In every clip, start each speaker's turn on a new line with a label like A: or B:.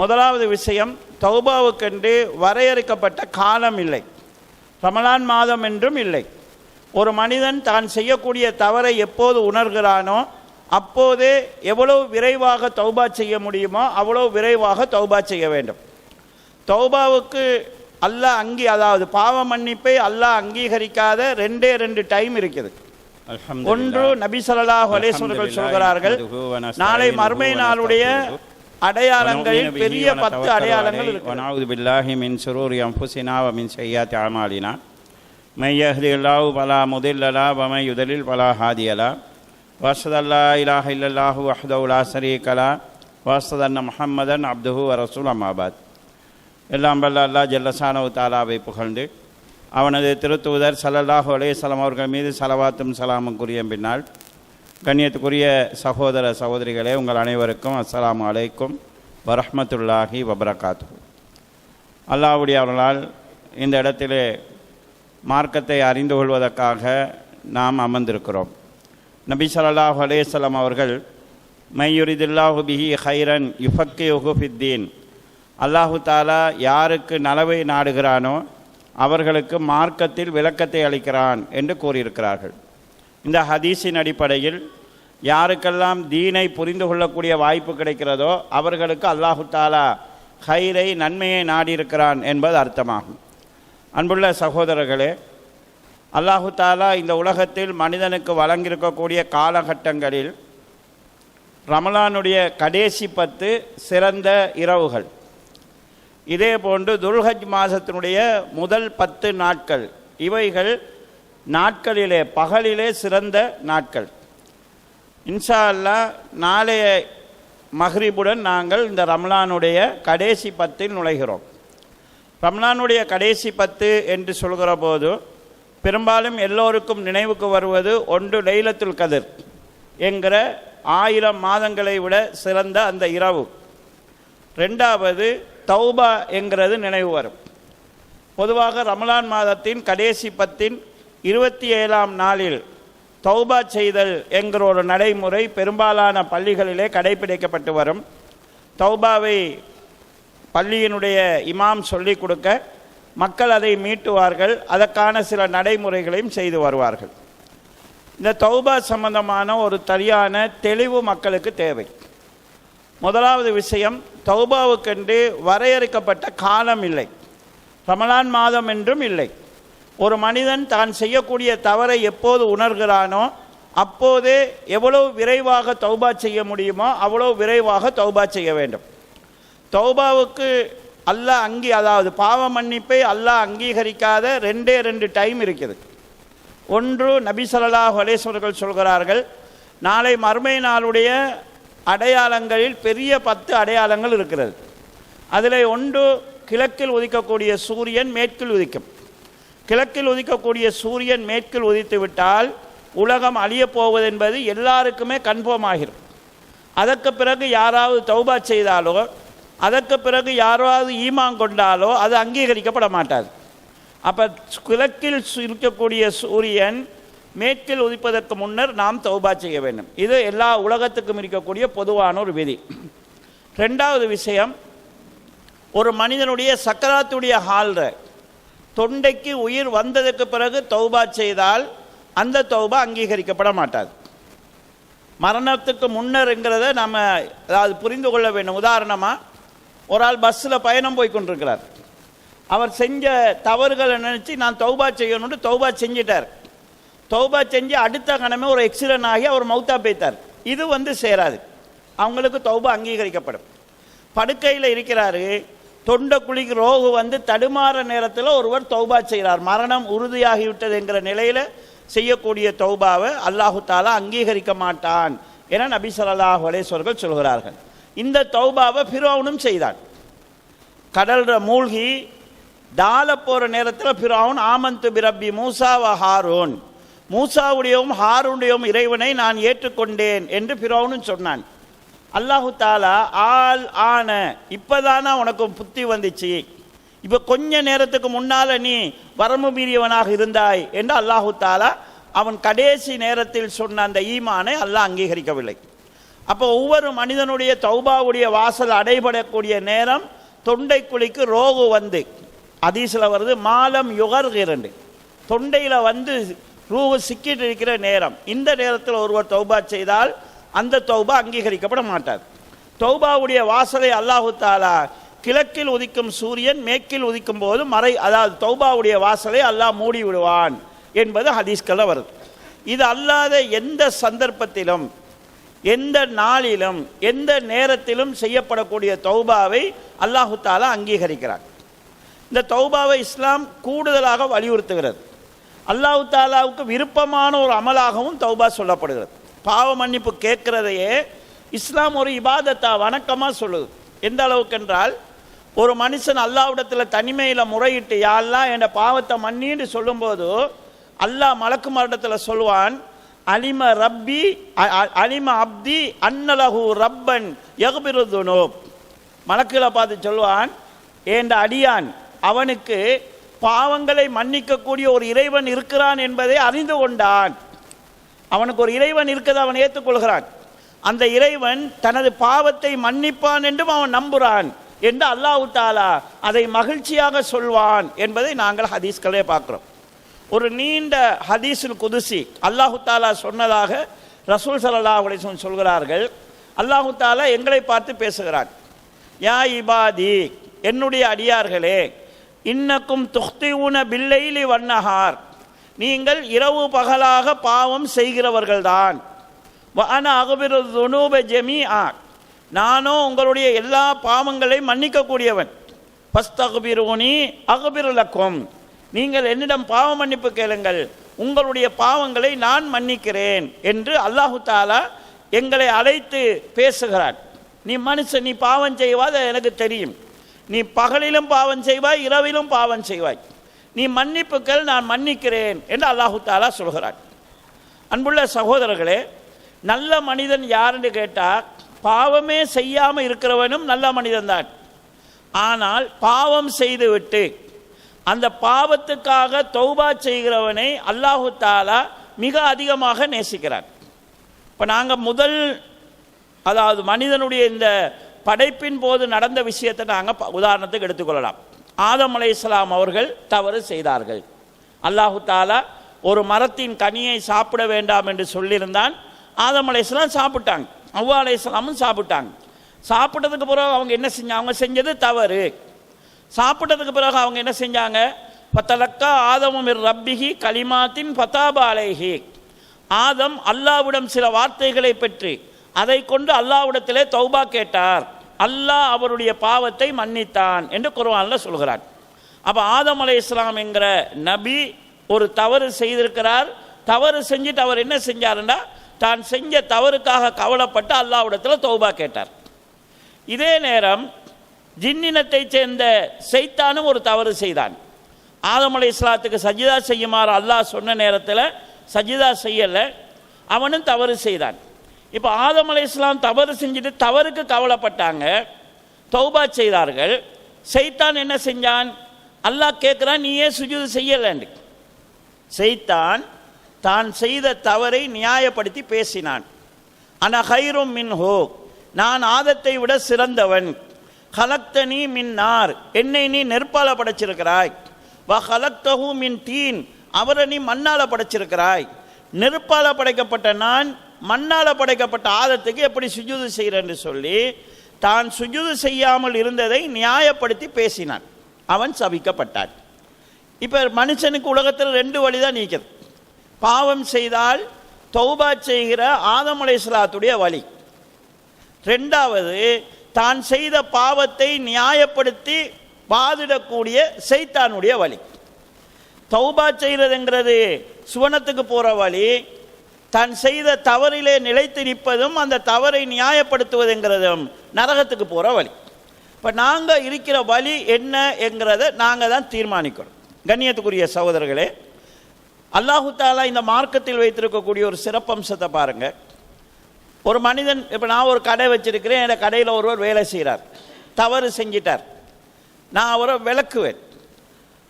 A: முதலாவது விஷயம் தௌபாவுக்கென்று வரையறுக்கப்பட்ட காலம் இல்லை. ரமலான் மாதம் என்றும் இல்லை. ஒரு மனிதன் தான் செய்யக்கூடிய தவறை எப்போது உணர்கிறானோ அப்போதே எவ்வளவு விரைவாக தௌபா செய்ய முடியுமோ அவ்வளோ விரைவாக தௌபா செய்ய வேண்டும். தௌபாவுக்கு அல்லாஹ் அங்கீ அதாவது பாவ மன்னிப்பை அல்லாஹ் அங்கீகரிக்காத ரெண்டே ரெண்டு டைம் இருக்குது. ஒன்று நபி அலைஹி வஸல்லம் சொல்கிறார்கள் நாளை மறுமை நாளுடைய அடையாளங்களில் பெரிய பத்து அடையாளங்கள்
B: ونعوذ بالله من شرور أنفسنا ومن سيئات أعمالنا من يهد الله فلا مضل له ومن يضلل فلا هادي له وأشهد أن لا إله إلا الله وحده لا شريك له وأشهد أن محمدا عبده ورسوله أما بعد எல்லாம் வல்ல அல்லா ஜல்லசானவு தாலாவை புகழ்ந்து அவனது திருத்துவதர் சல்லல்லாஹு அலேசலம் அவர்கள் மீது சலவாத்தும் சலாமும் கூறிய பின்னால் கண்ணியத்துக்குரிய சகோதர சகோதரிகளே உங்கள் அனைவருக்கும் அஸ்லாம் அலைக்கும் வரஹமத்துல்லாஹி வபரகாத்து அல்லாவுடைய அவர்களால் இந்த இடத்திலே மார்க்கத்தை அறிந்து கொள்வதற்காக நாம் அமர்ந்திருக்கிறோம். நபி ஸல்லல்லாஹு அலேசல்லாம் அவர்கள் மையுரிதில்லாஹு பிஹி ஹைரன் யுஃபக்கி ஃபித்தீன். அல்லாஹு தாலா யாருக்கு நலவை நாடுகிறானோ அவர்களுக்கு மார்க்கத்தில் விளக்கத்தை அளிக்கிறான் என்று கூறியிருக்கிறார்கள். இந்த ஹதீஸின் அடிப்படையில் யாருக்கெல்லாம் தீனை புரிந்து கொள்ளக்கூடிய வாய்ப்பு கிடைக்கிறதோ அவர்களுக்கு அல்லாஹு தாலா ஹைரை நன்மையை நாடியிருக்கிறான் என்பது அர்த்தமாகும். அன்புள்ள சகோதரர்களே அல்லாஹு தாலா இந்த உலகத்தில் மனிதனுக்கு வழங்கியிருக்கக்கூடிய காலகட்டங்களில் ரமலானுடைய கடைசி பத்து சிறந்த இரவுகள். இதே போன்று துல்ஹஜ் மாதத்தினுடைய முதல் பத்து நாட்கள் இவைகள் நாட்களிலே பகலிலே சிறந்த நாட்கள். இன்ஷா அல்லாஹ் நாளைய மஹ்ரிபுடன் நாங்கள் இந்த ரம்லானுடைய கடைசி பத்தில் நுழைகிறோம். ரம்லானுடைய கடைசி பத்து என்று சொல்கிற போது பெரும்பாலும் எல்லோருக்கும் நினைவுக்கு வருவது ஒன்று லைலத்துல் கதிர் என்கிற ஆயிரம் மாதங்களை விட சிறந்த அந்த இரவு. ரெண்டாவது தௌபா என்கிறது நினைவு வரும். பொதுவாக ரமலான் மாதத்தின் கடைசி பத்தின் இருபத்தி ஏழாம் நாளில் தௌபா செய்தல் என்கிற ஒரு நடைமுறை பெரும்பாலான பள்ளிகளிலே கடைபிடிக்கப்பட்டு வரும். தௌபாவை பள்ளியினுடைய இமாம் சொல்லிக் கொடுக்க மக்கள் அதை மீட்டுவார்கள். அதற்கான சில நடைமுறைகளையும் செய்து வருவார்கள். இந்த தௌபா சம்பந்தமான ஒரு சரியான தெளிவு மக்களுக்கு தேவை. முதலாவது விஷயம் தௌபாவுக்கென்று வரையறுக்கப்பட்ட காலம் இல்லை. ரமலான் மாதம் என்றும் இல்லை. ஒரு மனிதன் தான் செய்யக்கூடிய தவறை எப்போது உணர்கிறானோ அப்போது எவ்வளவு விரைவாக தௌபா செய்ய முடியுமோ அவ்வளோ விரைவாக தௌபா செய்ய வேண்டும். தௌபாவுக்கு அல்லாஹ் அங்கீ அதாவது பாவ மன்னிப்பை அல்லாஹ் அங்கீகரிக்காத ரெண்டே ரெண்டு டைம் இருக்குது. ஒன்று நபி ஸல்லல்லாஹு சொல்கிறார்கள் நாளை மறுமை நாளுடைய அடையாளங்களில் பெரிய பத்து அடையாளங்கள் இருக்கிறது. அதில் ஒன்று கிழக்கில் உதிக்கக்கூடிய சூரியன் மேற்கில் உதிக்கும். கிழக்கில் உதிக்கக்கூடிய சூரியன் மேற்கில் உதித்து விட்டால் உலகம் அழியப் போவது என்பது எல்லாருக்குமே கன்ஃபார்ம் ஆகிரும் அதற்கு பிறகு யாராவது தௌபா செய்தாலோ அதற்கு பிறகு யாராவது ஈமான் கொண்டாலோ அது அங்கீகரிக்கப்பட மாட்டாது. அப்போ கிழக்கில் சு- இருக்கக்கூடிய சூரியன் மேற்கில் உதிப்பதற்கு முன்னர் நாம் தௌபா செய்ய வேண்டும். இது எல்லா உலகத்துக்கும் இருக்கக்கூடிய பொதுவான ஒரு விதி. ரெண்டாவது விஷயம் ஒரு மனிதனுடைய சக்கராத்துடைய ஹாலில் தொண்டைக்கு உயிர் வந்ததுக்கு பிறகு தௌபா செய்தால் அந்த தௌபா அங்கீகரிக்கப்பட மாட்டாது. மரணத்துக்கு முன்னருங்கிறத நம்ம அதாவது புரிந்து கொள்ள வேண்டும். உதாரணமாக ஒரு ஆள் பஸ்ஸில் பயணம் போய் கொண்டிருக்கிறார். அவர் செஞ்ச தவறுகளை நினச்சி நான் தௌபா செய்யணும்னு தௌபா செஞ்சிட்டார். தௌபா செஞ்சு அடுத்த கணமே ஒரு எக்ஸிடென்ட் ஆகி அவர் மௌத்தா போய்த்தார் இது வந்து சேராது. அவங்களுக்கு தௌபா அங்கீகரிக்கப்படும். படுக்கையில் இருக்கிறாரு. தொண்டை குழிக்கு ரோகு வந்து தடுமாற நேரத்தில் ஒருவர் தௌபா செய்கிறார். மரணம் உறுதியாகிவிட்டது என்கிற நிலையில் செய்யக்கூடிய தௌபாவை அல்லாஹு தாலா அங்கீகரிக்க மாட்டான் என நபி சொல்லாஹ் அலைஹி சொல்கிறார்கள். இந்த தௌபாவை ஃபிரோவனும் செய்தான். கடல்ற மூழ்கி தாழ போகிற நேரத்தில் ஃபிரோவன் ஆமந்து பிரபி மூசாவ ஹாரூன். மூசாவுடையவும் ஹாரூனுடையவும் இறைவனை நான் ஏற்றுக்கொண்டேன் என்று ஃபிரோவனும் சொன்னான். அல்லாஹு தாலா ஆள் ஆன இப்போதானா உனக்கு புத்தி வந்துச்சு. இப்போ கொஞ்ச நேரத்துக்கு முன்னால் நீ வரம்பு மீறியவனாக இருந்தாய் என்று அல்லாஹு தாலா அவன் கடைசி நேரத்தில் சொன்ன அந்த ஈமானை அல்லாஹ் அங்கீகரிக்கவில்லை. அப்போ ஒவ்வொரு மனிதனுடைய தௌபாவுடைய வாசல் அடைபடக்கூடிய நேரம் தொண்டை குழிக்கு ரோகு வந்து. அதீசில் வருது மாலம் இரண்டு தொண்டையில் வந்து ரூவு சிக்கிட்டு இருக்கிற நேரம். இந்த நேரத்தில் ஒருவர் தௌபா செய்தால் அந்த தௌபா அங்கீகரிக்கப்பட மாட்டார். தௌபாவுடைய வாசலை அல்லாஹு தாலா கிழக்கில் உதிக்கும் சூரியன் மேற்கில் உதிக்கும் போது மறை அதாவது தௌபாவுடைய வாசலை அல்லாஹ் மூடி விடுவான் என்பது ஹதீஸ்களில் வருது. இது அல்லாத எந்த சந்தர்ப்பத்திலும் எந்த நாளிலும் எந்த நேரத்திலும் செய்யப்படக்கூடிய தௌபாவை அல்லாஹு தாலா அங்கீகரிக்கிறார் இந்த தௌபாவை இஸ்லாம் கூடுதலாக வலியுறுத்துகிறது. அல்லாஹு தாலாவுக்கு விருப்பமான ஒரு அமலாகவும் தௌபா சொல்லப்படுகிறது. பாவ மன்னிப்பு கேட்குறதையே இஸ்லாம் ஒரு இபாதத்தா வணக்கமாக சொல்லுது. எந்த அளவுக்கு என்றால் ஒரு மனுஷன் அல்லாவிடத்தில் தனிமையில் முறையிட்டு யாரெல்லாம் என் பாவத்தை மன்னின்னு சொல்லும்போது அல்லாஹ் மலக்கு மரடத்தில் சொல்வான் அலிம ரப்பி அ- அ- அலிம அப்தி அன்னலகு ரப்பன் எகுபிருதுனோ மலக்கில் பார்த்து சொல்வான் ஏண்ட அடியான் அவனுக்கு பாவங்களை மன்னிக்கக்கூடிய ஒரு இறைவன் இருக்கிறான் என்பதை அறிந்து கொண்டான். அவனுக்கு ஒரு இறைவன் இருக்கிறது அவன் ஏற்றுக்கொள்கிறான். அந்த இறைவன் தனது பாவத்தை மன்னிப்பான் என்றும் அவன் நம்புகிறான் என்று அல்லாஹு தாலா அதை மகிழ்ச்சியாக சொல்வான் என்பதை நாங்கள் ஹதீஸ்களே பார்க்குறோம். ஒரு நீண்ட ஹதீஸில் குதிசி அல்லாஹு தாலா சொன்னதாக ரசூல் சல்லா அலைஹி சொல்கிறார்கள். அல்லாஹு தாலா எங்களை பார்த்து பேசுகிறான். யா இபாதி என்னுடைய அடியார்களே இன்னக்கும் துஹ்திஊன பில்லைலி வண்ணஹார் நீங்கள் இரவு பகலாக பாவம் செய்கிறவர்கள்தான். வஅன அகுபிரு ஜெமி ஜமீஆ. நானோ உங்களுடைய எல்லா பாவங்களையும் மன்னிக்கக்கூடியவன். பஸ்தகுபிரோனி அகுபிருலக்கும் நீங்கள் என்னிடம் பாவ மன்னிப்பு கேளுங்கள். உங்களுடைய பாவங்களை நான் மன்னிக்கிறேன் என்று அல்லாஹு தாலா எங்களை அழைத்து பேசுகிறான் நீ மனுஷன் நீ பாவம் செய்வாய் அது எனக்கு தெரியும். நீ பகலிலும் பாவம் செய்வாய் இரவிலும் பாவம் செய்வாய். நீ மன்னிப்புக்கள் நான் மன்னிக்கிறேன் என்று அல்லாஹு தாலா சொல்கிறான். அன்புள்ள சகோதரர்களே நல்ல மனிதன் யாருன்னு கேட்டால் பாவமே செய்யாமல் இருக்கிறவனும் நல்ல மனிதன்தான். ஆனால் பாவம் செய்துவிட்டு அந்த பாவத்துக்காக தௌபா செய்கிறவனை அல்லாஹு தாலா மிக அதிகமாக நேசிக்கிறான். இப்போ நாங்கள் முதல் அதாவது மனிதனுடைய இந்த படைப்பின் போது நடந்த விஷயத்தை நாங்கள் உதாரணத்துக்கு எடுத்துக்கொள்ளலாம். ஆதம் அலைஹிஸ்ஸலாம் அவர்கள் தவறு செய்தார்கள். அல்லாஹு தாலா ஒரு மரத்தின் கனியை சாப்பிட வேண்டாம் என்று சொல்லியிருந்தான். ஆதம் அலைஹிஸ்ஸலாம் சாப்பிட்டாங்க. அவ்வா அலைஹிஸ்ஸலாமும் சாப்பிட்டாங்க. சாப்பிட்டதுக்கு பிறகு அவங்க என்ன செஞ்சாங்க அவங்க செஞ்சது தவறு. சாப்பிட்டதுக்கு பிறகு அவங்க என்ன செஞ்சாங்க? பத்தலக்கா ஆதமும் ரப்பிஹி கலிமாத்தின் பத்தாபா அலைஹி. ஆதம் அல்லாவிடம் சில வார்த்தைகளை பெற்று அதை கொண்டு அல்லாவிடத்திலே தௌபா கேட்டார். அல்லாஹ் அவருடைய பாவத்தை மன்னித்தான் என்று குர்ஆன்ல சொல்கிறார் அப்போ ஆதம் அலை இஸ்லாம் என்கிற நபி ஒரு தவறு செய்திருக்கிறார். தவறு செஞ்சுட்டு அவர் என்ன செஞ்சாருன்னா தான் செஞ்ச தவறுக்காக கவலைப்பட்டு அல்லாவிடத்தில் தௌபா கேட்டார். இதே நேரம் ஜின்னினத்தைச் சேர்ந்த செய்தானும் ஒரு தவறு செய்தான். ஆதம் அலை இஸ்லாத்துக்கு சஜிதா செய்யுமாறு அல்லாஹ் சொன்ன நேரத்தில் சஜிதா செய்யலை அவனும் தவறு செய்தான். இப்போ ஆதம் அலை இஸ்லாம் தவறு செஞ்சுட்டு தவறுக்கு கவலைப்பட்டாங்க தௌபா செய்தார்கள். செய்தான் என்ன செஞ்சான்? அல்லாஹ் கேட்குறான் நீ ஏன் சுஜூது செய்யலைன்னு செய்தான் தான் செய்த தவறை நியாயப்படுத்தி பேசினான். அன ஹைரும் மின்ஹோ நான் ஆதத்தை விட சிறந்தவன். ஹலக்தனி மின் நார் என்னை நீ நெற்பால படைச்சிருக்கிறாய். வ ஹலக்தஹூ மின் தீன் அவரை நீ மண்ணால படைச்சிருக்கிறாய். நெருப்பால படைக்கப்பட்ட நான் மண்ணால் படைக்கப்பட்ட ஆதத்துக்கு எப்படி சுஜூது செய்கிறேன்னு சொல்லி தான் சுஜூது செய்யாமல் இருந்ததை நியாயப்படுத்தி பேசினான். அவன் சபிக்கப்பட்டான். இப்போ மனுஷனுக்கு உலகத்தில் ரெண்டு வழி தான் நீக்கிறது பாவம் செய்தால் தௌபா செய்கிற ஆதம் அலைஹிஸ்ஸலாத்துடைய வழி. ரெண்டாவது தான் செய்த பாவத்தை நியாயப்படுத்தி பாதிடக்கூடிய செய்தானுடைய வழி. தௌபா செய்கிறதுங்கிறது சுவனத்துக்கு போகிற வழி தான் செய்த தவறிலே நிலைத்து நிற்பதும் அந்த தவறை நியாயப்படுத்துவதுங்கிறதும் நரகத்துக்கு போகிற வழி. இப்போ நாங்கள் இருக்கிற வழி என்ன என்கிறத நாங்கள் தான் தீர்மானிக்கிறோம். கண்ணியத்துக்குரிய சகோதரர்களே அல்லாஹு தாலா இந்த மார்க்கத்தில் வைத்திருக்கக்கூடிய ஒரு சிறப்பம்சத்தை பாருங்கள் ஒரு மனிதன் இப்போ நான் ஒரு கடை வச்சிருக்கிறேன் என் கடையில் ஒருவர் வேலை செய்கிறார் தவறு செஞ்சிட்டார். நான் அவரை விளக்குவேன்.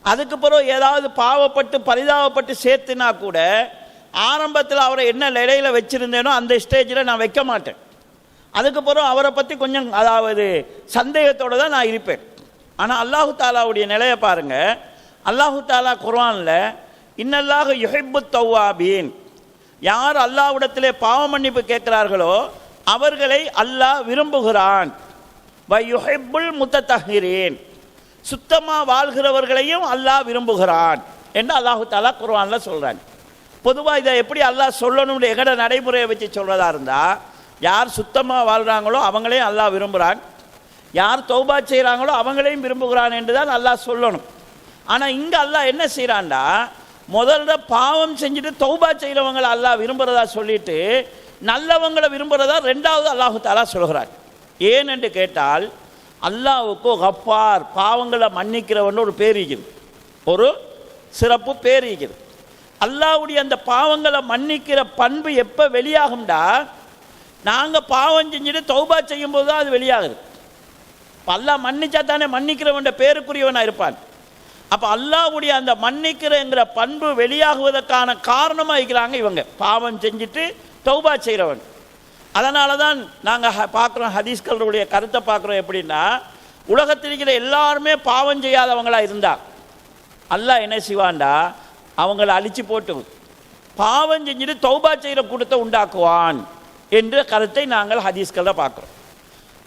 B: அதுக்கு பிறகு ஏதாவது பாவப்பட்டு பரிதாபப்பட்டு சேர்த்துனா கூட ஆரம்பத்தில் அவரை என்ன நிலையில் வச்சுருந்தேனோ அந்த ஸ்டேஜில் நான் வைக்க மாட்டேன். அதுக்கப்புறம் அவரை பற்றி கொஞ்சம் அதாவது சந்தேகத்தோடு தான் நான் இருப்பேன். ஆனால் அல்லாஹு தாலாவுடைய நிலையை பாருங்க. அல்லாஹு தாலா குர்வானில் இன்னல்லாக யுஹிப்பு தௌவாபீன். யார் அல்லாஹ்விடத்திலே பாவ மன்னிப்பு கேட்கிறார்களோ அவர்களை அல்லாஹ் விரும்புகிறான். வயுஹிப்புல் முத்தத்தஹிரீன் சுத்தமாக வாழ்கிறவர்களையும் அல்லாஹ் விரும்புகிறான் என்று அல்லாஹு தாலா குர்வானில் சொல்றான் பொதுவாக இதை எப்படி அல்லாஹ் சொல்லணும்னு எகட நடைமுறையை வச்சு சொல்கிறதா இருந்தால் யார் சுத்தமாக வாழ்கிறாங்களோ அவங்களையும் அல்லாஹ் விரும்புகிறான் யார் தௌபா செய்கிறாங்களோ அவங்களையும் விரும்புகிறான் என்று தான் நல்லா சொல்லணும். ஆனால் இங்கே அல்லாஹ் என்ன செய்கிறான்டா முதல்ல பாவம் செஞ்சுட்டு தௌபா செய்கிறவங்களை அல்லாஹ் விரும்புகிறதா சொல்லிட்டு நல்லவங்களை விரும்புகிறதா ரெண்டாவது அல்லாஹு தாலா சொல்கிறார் ஏன் என்று கேட்டால் அல்லாவுக்கு கப்பார் பாவங்களை மன்னிக்கிறவன் ஒரு பேர் இருக்குது ஒரு சிறப்பு பேர் இருக்குது அல்லாவுடைய அந்த பாவங்களை மன்னிக்கிற பண்பு எப்போ வெளியாகும்டா நாங்கள் பாவம் செஞ்சுட்டு தௌபா செய்யும்போது தான் அது வெளியாகுது. இப்போ அல்லா மன்னிச்சா தானே மன்னிக்கிறவன் பேருக்குரியவனாக இருப்பான். அப்போ அல்லாவுடைய அந்த மன்னிக்கிறங்கிற பண்பு வெளியாகுவதற்கான காரணமாக இருக்கிறாங்க இவங்க. பாவம் செஞ்சுட்டு தௌபா செய்கிறவன் அதனால தான் நாங்கள் பார்க்குறோம் ஹதீஸ்களுடைய கருத்தை பார்க்குறோம் எப்படின்னா உலகத்தில் இருக்கிற எல்லாருமே பாவம் செய்யாதவங்களாக இருந்தா அல்லாஹ் என்ன செய்வான்டா அவங்கள அழிச்சு போட்டு பாவம் செஞ்சுட்டு தௌபா செய்கிற கூட்டத்தை உண்டாக்குவான் என்ற கருத்தை நாங்கள் ஹதீஸ்களில் பார்க்குறோம்.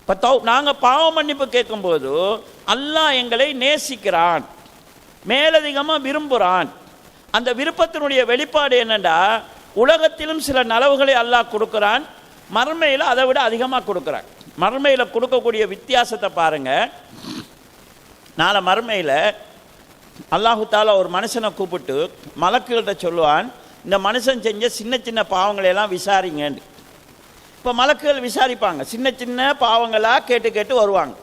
B: இப்போ தௌ நாங்கள் பாவ மன்னிப்பு கேட்கும்போது அல்லாஹ் எங்களை நேசிக்கிறான் மேலதிகமாக விரும்புகிறான் அந்த விருப்பத்தினுடைய வெளிப்பாடு என்னென்னா உலகத்திலும் சில நலவுகளை அல்லாஹ் கொடுக்குறான் மறுமையில் அதை விட அதிகமாக கொடுக்குறான். மறுமையில் கொடுக்கக்கூடிய வித்தியாசத்தை பாருங்கள் நாளை மறுமையில் அல்லாஹு தாலா ஒரு மனுஷனை கூப்பிட்டு மலக்குகள்கிட்ட சொல்லுவான் இந்த மனுஷன் செஞ்ச சின்ன சின்ன பாவங்களை எல்லாம் விசாரிங்கன்னு. இப்போ மலக்குகள் விசாரிப்பாங்க சின்ன சின்ன பாவங்களாக கேட்டு கேட்டு வருவாங்க.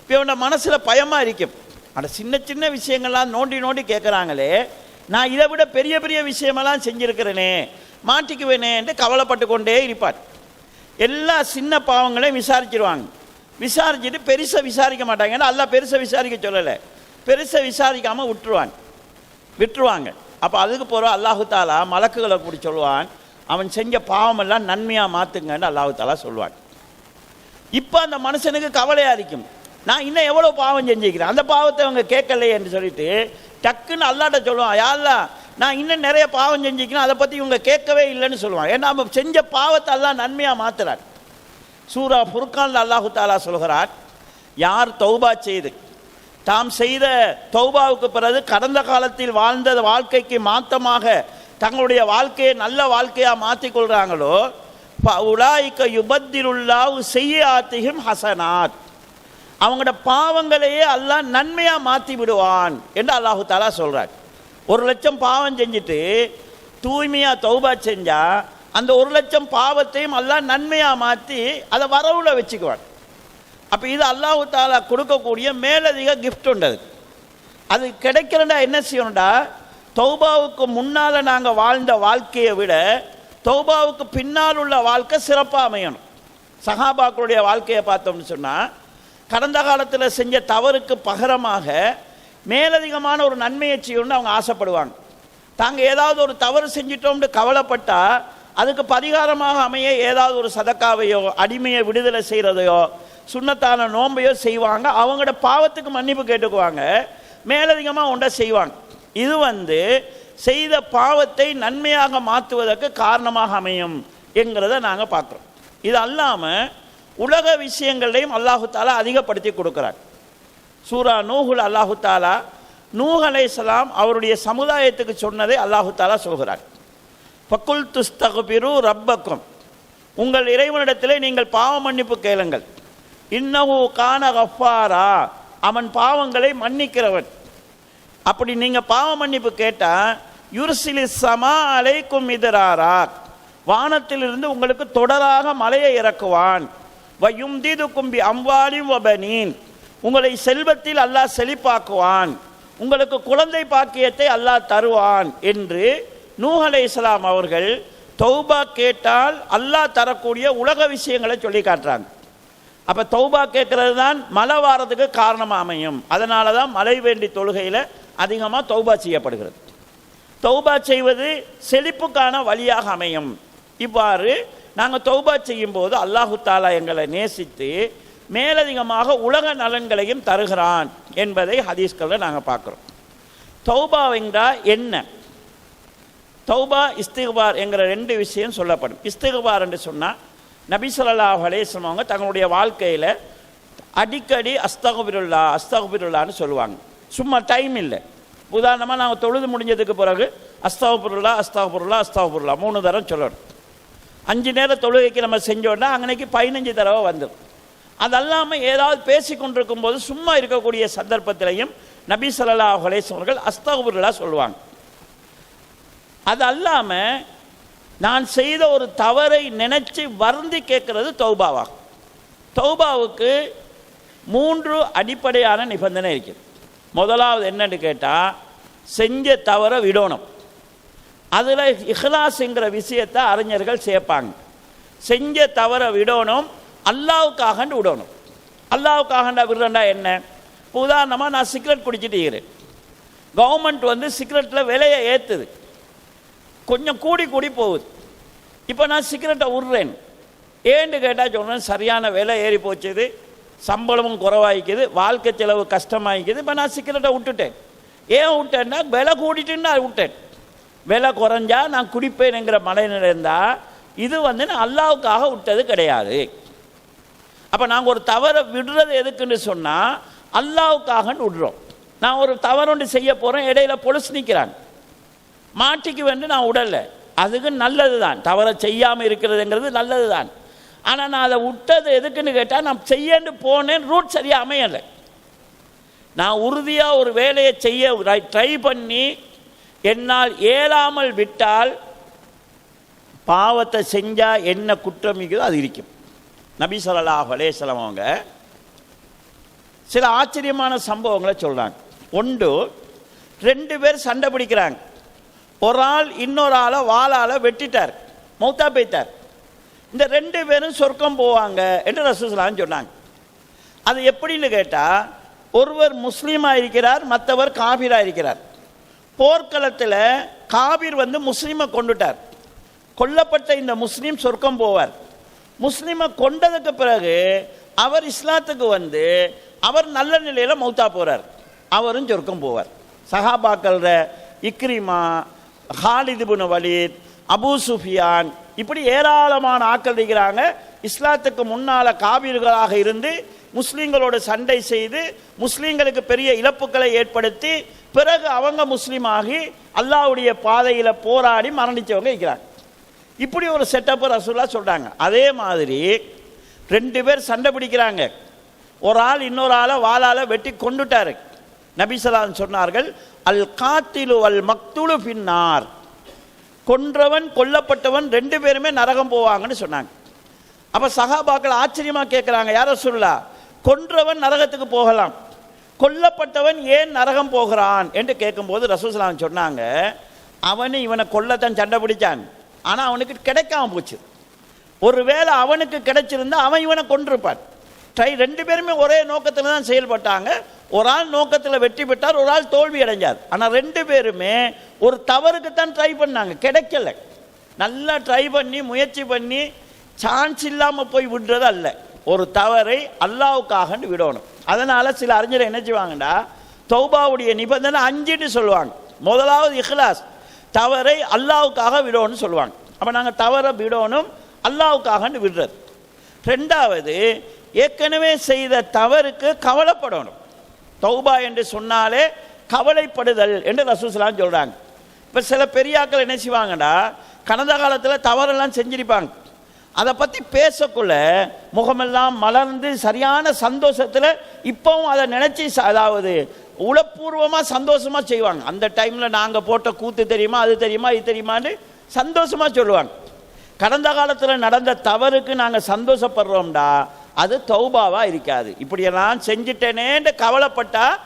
B: இப்போ இவனோட மனசில் பயமாக இருக்கும். அந்த சின்ன சின்ன விஷயங்கள்லாம் நோண்டி நோண்டி கேட்குறாங்களே நான் இதை விட பெரிய பெரிய விஷயமெல்லாம் செஞ்சுருக்கிறேனே மாட்டிக்குவேனே என்று கவலைப்பட்டு கொண்டே இருப்பார். எல்லா சின்ன பாவங்களையும் விசாரிச்சிருவாங்க. விசாரிச்சுட்டு பெருசாக விசாரிக்க மாட்டாங்கன்னு எல்லாம் பெருசாக விசாரிக்க சொல்லலை. பெருசாக விசாரிக்காமல் விட்டுருவான். விட்டுருவாங்க. அப்போ அதுக்கு போகிற அல்லாஹு தாலா மலக்குகளை கூடி சொல்லுவான். அவன் செஞ்ச பாவமெல்லாம் நன்மையாக மாற்றுங்கன்னு அல்லாஹு தாலா சொல்லுவான். இப்போ அந்த மனுஷனுக்கு கவலையாக இருக்கும். நான் இன்னும் எவ்வளோ பாவம் செஞ்சுக்கிறேன்? அந்த பாவத்தை அவங்க கேட்கலையே என்று சொல்லிட்டு டக்குன்னு அல்லாட்ட சொல்லுவான் யாரெல்லாம் நான் இன்னும் நிறைய பாவம் செஞ்சுக்கிறேன். அதை பற்றி இவங்க கேட்கவே இல்லைன்னு சொல்லுவான். ஏன்னா நம்ம செஞ்ச பாவத்தை எல்லாம் நன்மையாக மாற்றுறான் சூரா ஃபுர்கான் அல்லாஹு தாலா சொல்கிறான் யார் தௌபா செய்து தாம் செய்த தௌபாவுக்கு பிறகு கடந்த காலத்தில் வாழ்ந்த வாழ்க்கைக்கு மாத்தமாக தங்களுடைய வாழ்க்கையை நல்ல வாழ்க்கையாக மாற்றிக்கொள்கிறாங்களோ உலாய்க்க யுபத்திருல்லா செய்ய ஆத்திகம் ஹசனாத். அவங்களோட பாவங்களையே அல்லாஹ் நன்மையாக மாற்றி விடுவான் என்று அல்லாஹு தாலா சொல்கிறார் ஒரு லட்சம் பாவம் செஞ்சுட்டு தூய்மையாக தௌபா செஞ்சால் அந்த ஒரு லட்சம் பாவத்தையும் எல்லாம் நன்மையாக மாற்றி அதை வரவுல வச்சுக்குவான். அப்போ இது அல்லாஹு தாலா கொடுக்கக்கூடிய மேலதிக கிஃப்ட் உண்டு அது. அது கிடைக்கிறண்டா என்ன செய்யணும்டா? தௌபாவுக்கு முன்னால் நாங்கள் வாழ்ந்த வாழ்க்கையை விட தௌபாவுக்கு பின்னால் உள்ள வாழ்க்கை சிறப்பாக அமையணும். சஹாபாக்களுடைய வாழ்க்கையை பார்த்தோம்னு சொன்னால் கடந்த காலத்தில் செஞ்ச தவறுக்கு பகரமாக மேலதிகமான ஒரு நன்மையை செய்யணும்னு அவங்க ஆசைப்படுவாங்க. தாங்கள் ஏதாவது ஒரு தவறு செஞ்சிட்டோம்னு கவலைப்பட்டால் அதுக்கு பரிகாரமாக அமைய ஏதாவது ஒரு சதக்காவையோ அடிமையை விடுதலை செய்கிறதையோ சுண்ணத்தான நோம்பையோ செய்வாங்க அவங்களோட பாவத்துக்கு மன்னிப்பு கேட்டுக்குவாங்க மேலதிகமாக ஒன்றை செய்வாங்க. இது வந்து செய்த பாவத்தை நன்மையாக மாற்றுவதற்கு காரணமாக அமையும் என்கிறத நாங்கள் பார்க்குறோம். இது அல்லாமல் உலக விஷயங்களையும் அல்லாஹு தாலா அதிகப்படுத்தி கொடுக்குறார். சூரா நூகுல் அல்லாஹு தாலா நூஹ் அலைஹிஸ்ஸலாம் அவருடைய சமுதாயத்துக்கு சொன்னதை அல்லாஹு தாலா சொல்கிறார். பக்குல் துஸ்தகுபிரு ரப்பக்கும். உங்கள் இறைவனிடத்திலே நீங்கள் பாவ மன்னிப்பு கேளுங்கள். இன்னவோ கான கஃபாரா. அவன் பாவங்களை மன்னிக்கிறவன். அப்படி நீங்கள் பாவ மன்னிப்பு கேட்டால் யுர்சிலி சமா அலைக்கும் இதராரா வானத்திலிருந்து உங்களுக்கு தொடராக மலையை இறக்குவான். வயும்தீது கும்பி அம்வாலிம் வபனீன். உங்களை செல்வத்தில் அல்லாஹ் செழிப்பாக்குவான். உங்களுக்கு குழந்தை பாக்கியத்தை அல்லாஹ் தருவான் என்று நூஹ் இஸ்லாம் அவர்கள் தௌபா கேட்டால் அல்லாஹ் தரக்கூடிய உலக விஷயங்களை சொல்லி காட்டுறாங்க. அப்போ தௌபா கேட்கறது தான் மழை வாரத்துக்கு காரணமாக அமையும். அதனால தான் மழை வேண்டி தொழுகையில் அதிகமாக தௌபா செய்யப்படுகிறது. தௌபா செய்வது செழிப்புக்கான வழியாக அமையும். இவ்வாறு நாங்கள் தௌபா செய்யும்போது அல்லாஹு தாலா எங்களை நேசித்து மேலதிகமாக உலக நலன்களையும் தருகிறான் என்பதை ஹதீஸ்களில் நாங்கள் பார்க்குறோம். தௌபா என்றால் என்ன? தௌபா இஸ்திகுபார் என்கிற ரெண்டு விஷயம் சொல்லப்படும். இஸ்திகுபார் என்று சொன்னால் நபி ஸல்லல்லாஹு அலைஹி அவங்க தங்களுடைய வாழ்க்கையில் அடிக்கடி அஸ்தகுபிருல்லா அஸ்தகுபிருல்லான்னு சொல்லுவாங்க. சும்மா டைம் இல்லை. உதாரணமாக நாங்கள் தொழுது முடிஞ்சதுக்கு பிறகு அஸ்தகுபுருல்லா அஸ்தகுபுருல்லா அஸ்தகுபுருல்லா மூணு தரம் சொல்லணும். அஞ்சு நேரம் தொழுகைக்கு நம்ம செஞ்சோன்னா அங்கனைக்கு பதினஞ்சு தடவை வந்துடும் அதல்லாமல் ஏதாவது பேசி கொண்டிருக்கும் போது சும்மா இருக்கக்கூடிய சந்தர்ப்பத்திலையும் நபி ஸல்லல்லாஹு அலைஹி அவர்கள் அஸ்தகுபுருல்லா சொல்லுவாங்க. அது அல்லாமல் நான் செய்த ஒரு தவறை நினைச்சு வருந்தி கேட்கறது தௌபாவாகும் தௌபாவுக்கு மூன்று அடிப்படையான நிபந்தனை இருக்குது. முதலாவது என்னன்னு கேட்டால் செஞ்ச தவறை விடணும். அதில் இஹ்லாஸுங்கிற விஷயத்தை அறிஞர்கள் சேர்ப்பாங்க. செஞ்ச தவறை விடணும் அல்லாவுக்காக விடணும். அல்லாவுக்காகண்டா விடுறேன்டா என்ன? உதாரணமாக நான் சிகரெட் குடிச்சிட்டு இருக்கிறேன். கவர்மெண்ட் வந்து சிகரெட்டில் விலையை ஏற்றுது கொஞ்சம் கூடி கூடி போகுது. இப்போ நான் சிகரெட்டை விட்றேன் ஏன்னு கேட்டால் சொல்கிறேன் சரியான விலை ஏறி போச்சுது சம்பளமும் குறைவாயிக்குது வாழ்க்கை செலவு கஷ்டமாயிக்குது இப்போ நான் சிகரெட்டை விட்டுட்டேன். ஏன் விட்டேன்னா விலை கூடிட்டுன்னு நான் விட்டேன். விலை குறைஞ்சா நான் குடிப்பேனுங்கிற மனநிலை இருந்தால் இது வந்து நான் அல்லாவுக்காக விட்டது கிடையாது. அப்போ நாங்கள் ஒரு தவறை விடுறது எதுக்குன்னு சொன்னால் அல்லாவுக்காகன்னு விடுறோம். நான் ஒரு தவறு ஒன்று செய்ய போகிறேன் இடையில பொலிஸ் நிற்கிறாங்க மாட்டிக்கு வந்து நான் உடலை. அதுக்கு நல்லது தான் தவறை செய்யாமல் இருக்கிறதுங்கிறது நல்லது தான் ஆனால் நான் அதை விட்டது எதுக்குன்னு கேட்டால் நான் செய்யன்னு போனேன் ரூட் சரியாக அமையலை. நான் உறுதியாக ஒரு வேலையை செய்ய ட்ரை பண்ணி என்னால் இயலாமல் விட்டால் பாவத்தை செஞ்சால் என்ன குற்றம் இருக்குதோ அது இருக்கும். நபி ஸல்லல்லாஹு அலைஹி அவங்க சில ஆச்சரியமான சம்பவங்களை சொல்கிறாங்க ஒன்று ரெண்டு பேர் சண்டை பிடிக்கிறாங்க. ஒரு ஆள் இன்னொரு ஆளை வாளால் வெட்டிட்டார் மௌத்தா போய்த்தார் இந்த ரெண்டு பேரும் சொர்க்கம் போவாங்க என்று ரசூசலான்னு சொன்னாங்க. அது எப்படின்னு கேட்டால் ஒருவர் முஸ்லீமாக இருக்கிறார் மற்றவர் காபீராக இருக்கிறார். போர்க்களத்தில் காபீர் வந்து முஸ்லீமை கொண்டுட்டார். கொல்லப்பட்ட இந்த முஸ்லீம் சொர்க்கம் போவார். முஸ்லீமை கொண்டதுக்கு பிறகு அவர் இஸ்லாத்துக்கு வந்து அவர் நல்ல நிலையில் மௌத்தா போகிறார் அவரும் சொர்க்கம் போவார். சஹாபாக்கள்ற இக்ரிமா ஹாலிதுபுன வலீத் அபு சுஃபியான் இப்படி ஏராளமான ஆக்கள் இருக்கிறாங்க. இஸ்லாத்துக்கு முன்னால் காவிர்களாக இருந்து முஸ்லீம்களோட சண்டை செய்து முஸ்லீம்களுக்கு பெரிய இழப்புகளை ஏற்படுத்தி பிறகு அவங்க முஸ்லீமாகி அல்லாஹ்வுடைய பாதையில் போராடி மரணித்தவங்க இருக்கிறாங்க. இப்படி ஒரு செட்டப் ரசூல்லா சொல்கிறாங்க அதே மாதிரி ரெண்டு பேர் சண்டை பிடிக்கிறாங்க. ஒரு ஆள் இன்னொரு ஆளை வாளால் வெட்டி கொண்டுட்டாரு. நபிசலான் சொன்னார்கள் அல் காத்திலு அல் மக்துலு பின்னார் கொன்றவன் கொல்லப்பட்டவன் ரெண்டு பேருமே நரகம் போவாங்கன்னு சொன்னாங்க. அப்போ சகாபாக்கள் ஆச்சரியமாக கேட்குறாங்க யார சொல்லா கொன்றவன் நரகத்துக்கு போகலாம். கொல்லப்பட்டவன் ஏன் நரகம் போகிறான்? என்று கேட்கும்போது ரசூசலாம் சொன்னாங்க அவனு இவனை கொல்லத்தான் சண்டை பிடிச்சான். ஆனால் அவனுக்கு கிடைக்காம போச்சு. ஒருவேளை அவனுக்கு கிடைச்சிருந்தா அவன் இவனை கொண்டிருப்பான் ட்ரை ரெண்டு பேருமே ஒரே நோக்கத்தில் தான் செயல்பட்டாங்க. ஒரு ஆள் நோக்கத்தில் வெற்றி பெற்றார் ஒரு ஆள் தோல்வி அடைஞ்சார். ஆனால் ரெண்டு பேருமே ஒரு தவறுக்கு தான் ட்ரை பண்ணாங்க கிடைக்கல. நல்லா ட்ரை பண்ணி முயற்சி பண்ணி சான்ஸ் இல்லாமல் போய் விடுறது அல்ல. ஒரு தவறை அல்லாவுக்காக விடணும். அதனால் சில அறிஞரை என்ன செய்வாங்கடா தௌபாவுடைய நிபந்தனை அஞ்சுன்னு சொல்லுவாங்க. முதலாவது இஹ்லாஸ் தவறை அல்லாவுக்காக விடணும்னு சொல்லுவாங்க. அப்போ நாங்கள் தவறை விடணும் அல்லாவுக்காகன்னு விடுறது. ரெண்டாவது ஏற்கனவே செய்த தவறுக்கு கவலைப்படணும். தௌபா என்று சொன்னாலே கவலைப்படுதல் என்று ரசூசலாம் சொல்கிறாங்க இப்போ சில பெரியாக்கள் என்ன செய்வாங்கடா? கடந்த காலத்தில் தவறெல்லாம் செஞ்சிருப்பாங்க. அதை பற்றி பேசக்குள்ள முகமெல்லாம் மலர்ந்து சரியான சந்தோஷத்தில் இப்போவும் அதை நினச்சி அதாவது உளப்பூர்வமாக சந்தோஷமாக செய்வாங்க. அந்த டைமில் நாங்கள் போட்ட கூத்து தெரியுமா அது தெரியுமா இது தெரியுமான்னு சந்தோஷமாக சொல்லுவாங்க. கடந்த காலத்தில் நடந்த தவறுக்கு நாங்கள் சந்தோஷப்படுறோம்டா. அது தௌபாவாக இருக்காது. இப்படியெல்லாம் செஞ்சுட்டேனேன்னு கவலைப்பட்டால்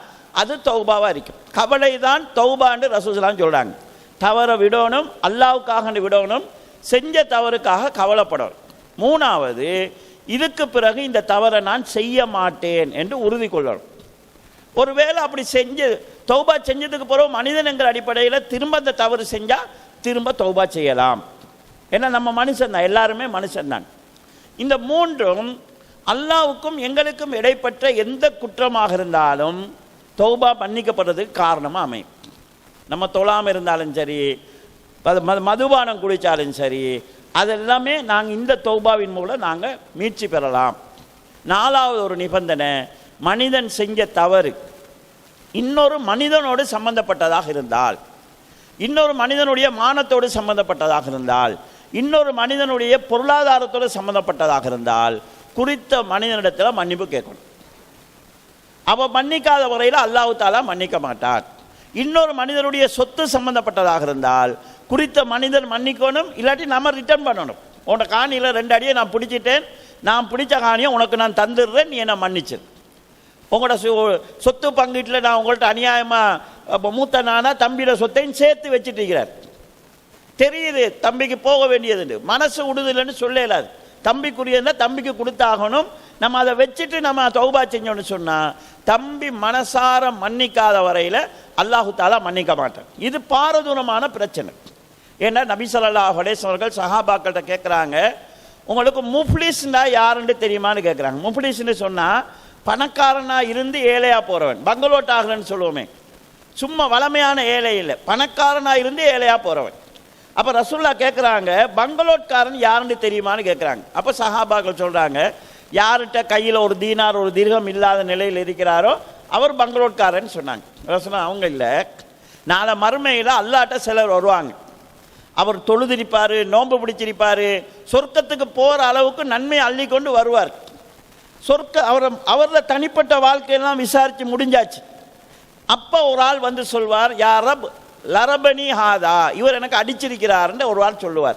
B: அது தௌபாவாக இருக்கும். கவலை தான் தௌபான்னு ரசூசலாம் சொல்கிறாங்க தவறை விடணும் அல்லாவுக்காக விடணும் செஞ்ச தவறுக்காக கவலைப்படணும். மூணாவது இதுக்கு பிறகு இந்த தவறை நான் செய்ய மாட்டேன் என்று உறுதி கொள்ளணும். ஒருவேளை அப்படி செஞ்சு தௌபா செஞ்சதுக்கு பிறகு மனிதனுங்கிற அடிப்படையில் திரும்ப அந்த தவறு செஞ்சால் திரும்ப தௌபா செய்யலாம். ஏன்னா நம்ம மனுஷன் தான் எல்லாருமே மனுஷன்தான். இந்த மூன்றும் அல்லாவுக்கும் எங்களுக்கும் இடைப்பட்ட எந்த குற்றமாக இருந்தாலும் தௌபா பண்ணிக்கப்படுறதுக்கு காரணமாக அமையும். நம்ம தொழாமல் இருந்தாலும் சரி அது மதுபானம் குடித்தாலும் சரி அதெல்லாமே நாங்கள் இந்த தௌபாவின் மூலம் நாங்கள் மீட்சி பெறலாம். நாலாவது ஒரு நிபந்தனை மனிதன் செஞ்ச தவறு. இன்னொரு மனிதனோடு சம்பந்தப்பட்டதாக இருந்தால் இன்னொரு மனிதனுடைய மானத்தோடு சம்பந்தப்பட்டதாக இருந்தால் இன்னொரு மனிதனுடைய பொருளாதாரத்தோடு சம்பந்தப்பட்டதாக இருந்தால் குறித்த மனிதனிடத்தில் மன்னிப்பு கேட்கணும். அவ மன்னிக்காத வரையில் அல்லாஹு தாலா மன்னிக்க மாட்டார் இன்னொரு மனிதனுடைய சொத்து சம்பந்தப்பட்டதாக இருந்தால் குறித்த மனிதன் மன்னிக்கணும் இல்லாட்டி நம்ம ரிட்டர்ன் பண்ணணும். உன்னோட காணியில் ரெண்டு அடியை நான் பிடிச்சிட்டேன் நான் பிடிச்ச காணியை உனக்கு நான் தந்துடுறேன் நீ என்னை மன்னிச்சிரு உங்களோட சொ- சொத்து பங்கீட்டில் நான் உங்கள்கிட்ட அநியாயமாக மூத்த நானா தம்பியோட சொத்தையும் சேர்த்து வச்சுட்டு இருக்கிறார். தெரியுது தம்பிக்கு போக வேண்டியதுன்னு மனசு விடுதலைன்னு சொல்லலாது. தம்பிக்குரியதுனா தம்பிக்கு கொடுத்தாகணும். நம்ம அதை வச்சுட்டு நம்ம தௌபா செஞ்சோம்னு சொன்னால் தம்பி மனசார மன்னிக்காத வரையில் அல்லாஹு தாலா மன்னிக்க மாட்டேன். இது பாரதூரமான பிரச்சனை. ஏன்னா நபி ஸல்லல்லாஹு அவர்கள் சஹாபாக்கள்கிட்ட கேட்குறாங்க உங்களுக்கு முஃப்லிஸ்னா யாருன்னு தெரியுமான்னு கேட்குறாங்க முஃப்லிஸ்னு சொன்னால் பணக்காரனாக இருந்து ஏழையாக போகிறவன் பங்களோட்டாகலன்னு சொல்லுவோமே. சும்மா வளமையான ஏழை இல்லை பணக்காரனாக இருந்து ஏழையாக போகிறவன் அப்போ ரசுல்லா கேட்குறாங்க பங்களோட்காரன் யாருன்னு தெரியுமான்னு கேட்குறாங்க அப்போ சஹாபாக்கள் சொல்கிறாங்க யார்கிட்ட கையில் ஒரு தீனார் ஒரு தீர்க்கம் இல்லாத நிலையில் இருக்கிறாரோ அவர் பங்களோட்காரன்னு சொன்னாங்க. ரசுல்லா அவங்க இல்லை. நாளை மறுமையில் அல்லாட்ட சிலர் வருவாங்க. அவர் தொழுதிருப்பார் நோன்பு பிடிச்சிருப்பார் சொர்க்கத்துக்கு போகிற அளவுக்கு நன்மை அள்ளி கொண்டு வருவார். சொர்க்க அவர் அவரில் தனிப்பட்ட வாழ்க்கையெல்லாம் விசாரித்து முடிஞ்சாச்சு. அப்போ ஒரு ஆள் வந்து சொல்வார் யார் ரப் லரபனி ஹாதா இவர் எனக்கு அடிச்சிருக்கிறாருன்னு ஒரு வாரம் சொல்லுவார்.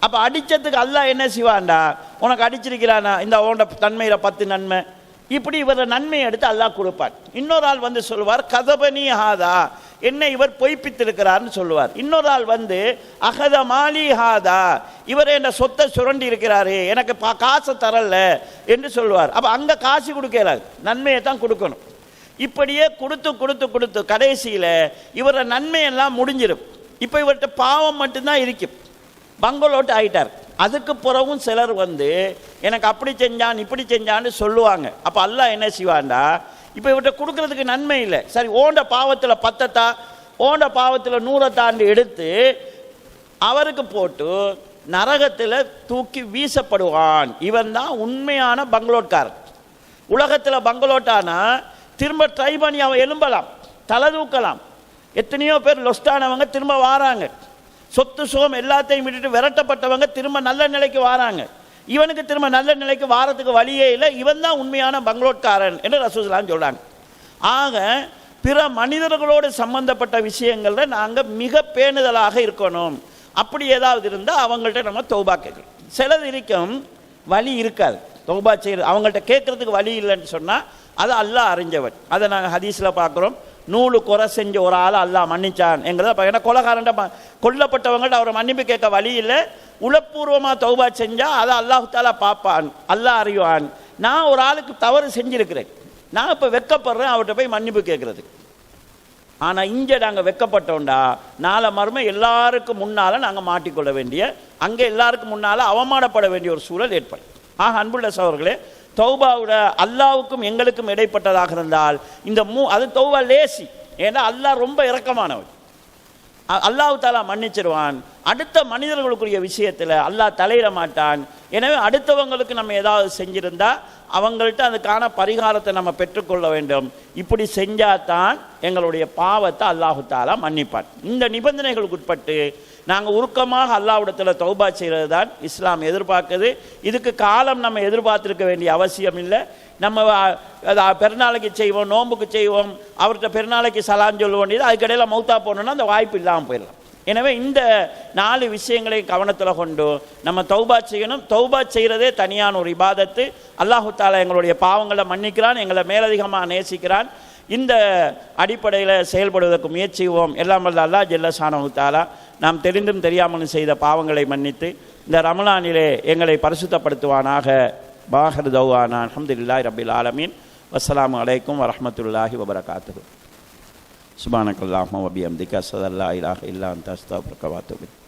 B: அப்போ அடித்ததுக்கு அல்லாஹ் என்ன செய்வான்டா? உனக்கு அடிச்சிருக்கிறானா? இந்த உன்னோட தன்மையில் பத்து நன்மை. இப்படி இவர நன்மையை எடுத்து அல்லாஹ் கொடுப்பார் இன்னொரு ஆள் வந்து சொல்லுவார் கதபனி ஹாதா என்னை இவர் பொய்ப்பித்திருக்கிறார்னு சொல்லுவார். இன்னொரு ஆள் வந்து அகத மாலி ஹாதா இவர் என்ன சொத்தை சுரண்டி இருக்கிறாரு எனக்கு பா- காசை தரல என்று சொல்லுவார். அப்போ அங்கே காசு கொடுக்கலாது நன்மையை தான் கொடுக்கணும். இப்படியே கொடுத்து கொடுத்து கொடுத்து கடைசியில் இவர நன்மையெல்லாம் முடிஞ்சிடும் இப்போ இவர்கிட்ட பாவம் மட்டும்தான் இருக்கும். பங்களோட்டு ஆகிட்டார் அதுக்கு பிறகும் சிலர் வந்து எனக்கு அப்படி செஞ்சான் இப்படி செஞ்சான்னு சொல்லுவாங்க. அப்போ அல்லாஹ் என்ன செய்வான்டா? இப்போ இவர்கிட்ட கொடுக்கறதுக்கு நன்மை இல்லை. சரி ஓண்ட பாவத்தில் பத்தத்தா ஓண்ட பாவத்தில் நூறை தாண்டி எடுத்து அவருக்கு போட்டு நரகத்தில் தூக்கி வீசப்படுவான். இவன் தான் உண்மையான பங்களோட்காரன். உலகத்தில் பங்களோட்டானா திரும்ப ட்ரை பண்ணி அவன் எலும்பலாம் தலை தூக்கலாம். எத்தனையோ பேர் லொஸ்டானவங்க திரும்ப வாராங்க. சொத்து சுகம் எல்லாத்தையும் விட்டுட்டு விரட்டப்பட்டவங்க திரும்ப நல்ல நிலைக்கு வாராங்க. இவனுக்கு திரும்ப நல்ல நிலைக்கு வாரத்துக்கு வழியே இல்லை இவன் தான் உண்மையான பங்களோட்காரன் என்று ரசூசலாம் சொல்கிறாங்க ஆக பிற மனிதர்களோடு சம்பந்தப்பட்ட விஷயங்களில் நாங்கள் மிக பேணுதலாக இருக்கணும். அப்படி ஏதாவது இருந்தால் அவங்கள்ட்ட நம்ம தௌபா கேட்கணும் சிலது இருக்கும் வழி இருக்காது. தௌபா செய்கிறது அவங்கள்ட்ட கேட்குறதுக்கு வழி இல்லைன்னு சொன்னால் அது அல்லாஹ் அறிஞ்சவன். அதை நாங்கள் ஹதீஸில் பார்க்குறோம். நூலு குறை செஞ்ச ஒரு ஆளை அல்லாஹ் மன்னிச்சான் எங்கிறத ஏன்னா கொலகாரன்ட்ட கொல்லப்பட்டவங்கள்ட்ட அவரை மன்னிப்பு கேட்க வழி இல்லை. உளப்பூர்வமாக தௌபா செஞ்சால் அதை அல்லாஹு தாலா பார்ப்பான். அல்லாஹ் அறிவான். நான் ஒரு ஆளுக்கு தவறு செஞ்சுருக்கிறேன். நான் இப்போ வெக்கப்படுறேன் அவர்கிட்ட போய் மன்னிப்பு கேட்குறது. ஆனால் இங்கே நாங்கள் வெக்கப்பட்டோண்டா நாளை மறுமை எல்லாருக்கும் முன்னால் நாங்கள் மாட்டிக்கொள்ள வேண்டிய அங்கே எல்லாருக்கும் முன்னால் அவமானப்பட வேண்டிய ஒரு சூழல் ஏற்படும். ஆக அன்புள்ள சவர்களே தௌபாவோட அல்லாவுக்கும் எங்களுக்கும் இடைப்பட்டதாக இருந்தால் இந்த மூ அது தௌபா லேசி. ஏன்னா அல்லாஹ் ரொம்ப இறக்கமானவர் அல்லாஹு அல்லாஹ் தாலா மன்னிச்சிருவான். அடுத்த மனிதர்களுக்குரிய விஷயத்தில் அல்லாஹ் தலையிட மாட்டான். எனவே அடுத்தவங்களுக்கு நம்ம ஏதாவது செஞ்சிருந்தா அவங்கள்ட்ட அதுக்கான பரிகாரத்தை நம்ம பெற்றுக்கொள்ள வேண்டும். இப்படி செஞ்சாதான் எங்களுடைய பாவத்தை அல்லாஹு தாலா மன்னிப்பான். இந்த நிபந்தனைகளுக்கு உட்பட்டு நாங்கள் உருக்கமாக அல்லாவிடத்தில் தௌபா செய்கிறது தான் இஸ்லாம் எதிர்பார்க்குது. இதுக்கு காலம் நம்ம எதிர்பார்த்துருக்க வேண்டிய அவசியம் இல்லை. நம்ம பெருநாளைக்கு செய்வோம் நோன்புக்கு செய்வோம் அவர்கிட்ட பெருநாளைக்கு சலான் சொல்ல வேண்டியது அதுக்கிடையில் மௌத்தா போகணுன்னா அந்த வாய்ப்பு இல்லாமல் போயிடலாம். எனவே இந்த நாலு விஷயங்களை கவனத்தில் கொண்டு நம்ம தௌபா செய்யணும். தௌபா செய்கிறதே தனியான ஒரு இபாதத்து. அல்லாஹு தாலா எங்களுடைய பாவங்களை மன்னிக்கிறான் எங்களை மேலதிகமாக நேசிக்கிறான். இந்த அடிப்படையில் செயல்படுவதற்கு முயற்சிவோம். எல்லாம் வல்ல அல்லா ஜெல்லசானு தாலா நாம் தெரிந்தும் தெரியாமலும் செய்த பாவங்களை மன்னித்து இந்த ரமலானிலே எங்களை பரிசுத்தப்படுத்துவானாக. பாகர் தௌவானான் அஹமதுல்லாய் ரபில் ஆலமீன். வஸ்ஸலாமு அலைக்கும் வரஹ்மத்துல்லாஹி வபரகாத்துஹு சுபானக்கல்லாஹு வபியம்திக சதல்லா இலாஹ இல்லா அந்த அஸ்தக்ஃபிருக வ